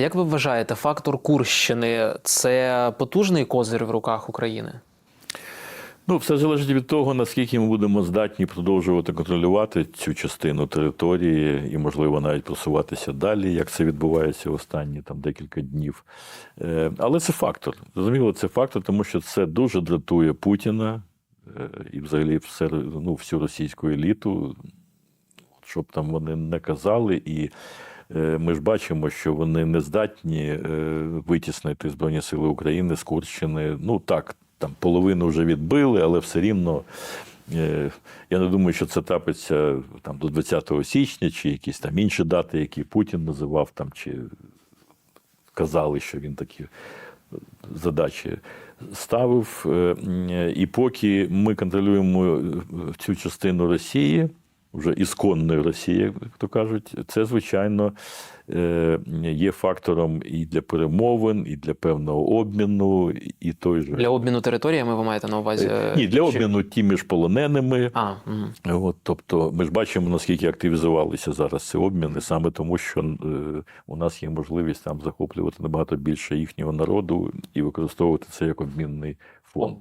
Як ви вважаєте, фактор Курщини це потужний козир в руках України? Ну, все залежить від того, наскільки ми будемо здатні продовжувати контролювати цю частину території і, можливо, навіть просуватися далі, як це відбувається останні там декілька днів. Е, Але це фактор. Зрозуміло, це фактор, тому що це дуже дратує Путіна е, і взагалі все, ну, всю російську еліту, щоб там вони не казали. І ми ж бачимо, що вони не здатні е, витіснити Збройні Сили України з Курщини. Ну так, там половину вже відбили, але все рівно. е, Я не думаю, що це трапиться там до 20 січня, чи якісь там інші дати, які Путін називав, там, чи казали, що він такі задачі ставив. Е, І поки ми контролюємо е, цю частину Росії, вже ісконної Росії, як то кажуть, це, звичайно, е, є фактором і для перемовин, і для певного обміну, і той же. Для обміну територіями ви маєте на увазі? Е, Ні, для обміну тими ж полоненими. А, угу. От, тобто, ми ж бачимо, наскільки активізувалися зараз ці обміни, саме тому, що е, у нас є можливість там захоплювати набагато більше їхнього народу і використовувати це як обмінний фонд.